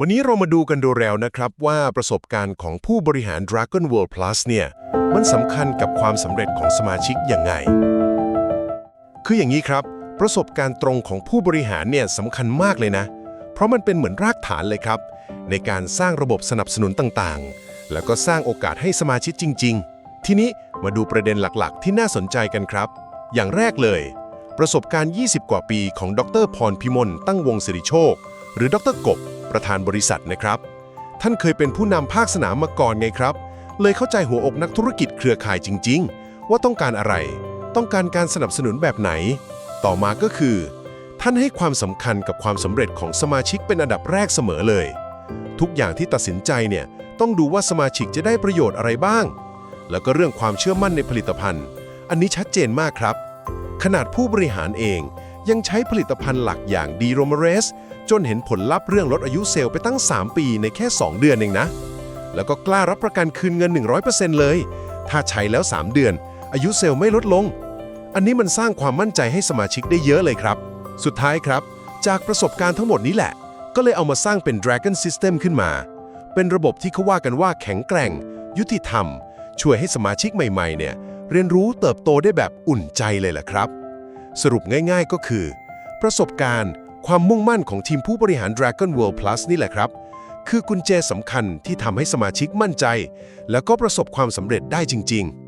วันนี้เรามาดูกันดูแล้วนะครับว่าประสบการณ์ของผู้บริหาร Dragon World Plus เนี่ย มันสำคัญกับความสำเร็จของสมาชิกยังไง คืออย่างนี้ครับ ประสบการณ์ตรงของผู้บริหารเนี่ยสำคัญมากเลยนะ เพราะมันเป็นเหมือนรากฐานเลยครับ ในการสร้างระบบสนับสนุนต่างๆ แล้วก็สร้างโอกาสให้สมาชิกจริง ๆ ทีนี้มาดูประเด็นหลักๆ ที่น่าสนใจกันครับ อย่างแรกเลย ประสบการณ์ 20 กว่าปีของดรพรพิมลตั้งวงศิริโชค หรือดรกบ ประธานบริษัทนะครับ ท่านเคยเป็นผู้นำภาคสนามมาก่อนไงครับ เลยเข้าใจหัวอกนักธุรกิจเครือข่ายจริง ๆ ว่าต้องการอะไร ต้องการการสนับสนุนแบบไหน ต่อมาก็คือ ท่านให้ความสำคัญกับความสำเร็จของสมาชิกเป็นอันดับแรกเสมอเลย ทุกอย่างที่ตัดสินใจเนี่ยต้องดูว่าสมาชิกจะได้ประโยชน์อะไรบ้าง แล้วก็เรื่องความเชื่อมั่นในผลิตภัณฑ์ อันนี้ชัดเจนมากครับ ขนาดผู้บริหารเองยังใช้ผลิตภัณฑ์หลักอย่างดีโรมาเรส จนเห็นผลลัพธ์เรื่องลดอายุเซลล์ไปตั้ง 3 ปีในแค่ 2 เดือนเองนะ แล้วก็กล้ารับประกันคืนเงิน 100%เลย ถ้าใช้แล้ว 3 เดือน อายุเซลล์ไม่ลดลง อันนี้มันสร้างความมั่นใจให้สมาชิกได้เยอะเลยครับ สุดท้ายครับ จากประสบการณ์ทั้งหมดนี้แหละ ก็เลยเอามาสร้างเป็น Dragon System ขึ้นมา เป็นระบบที่เขาว่ากันว่าแข็งแกร่ง ยุติธรรม ช่วยให้สมาชิกใหม่ๆ เนี่ยเรียนรู้เติบโตได้แบบอุ่นใจเลยล่ะครับ สรุปง่าย ๆ ก็คือ ประสบการณ์ ความมุ่งมั่นของทีมผู้บริหาร Dragon World Plus นี่แหละครับ คือกุญแจสำคัญที่ทำให้สมาชิกมั่นใจ แล้วก็ประสบความสำเร็จได้จริง ๆ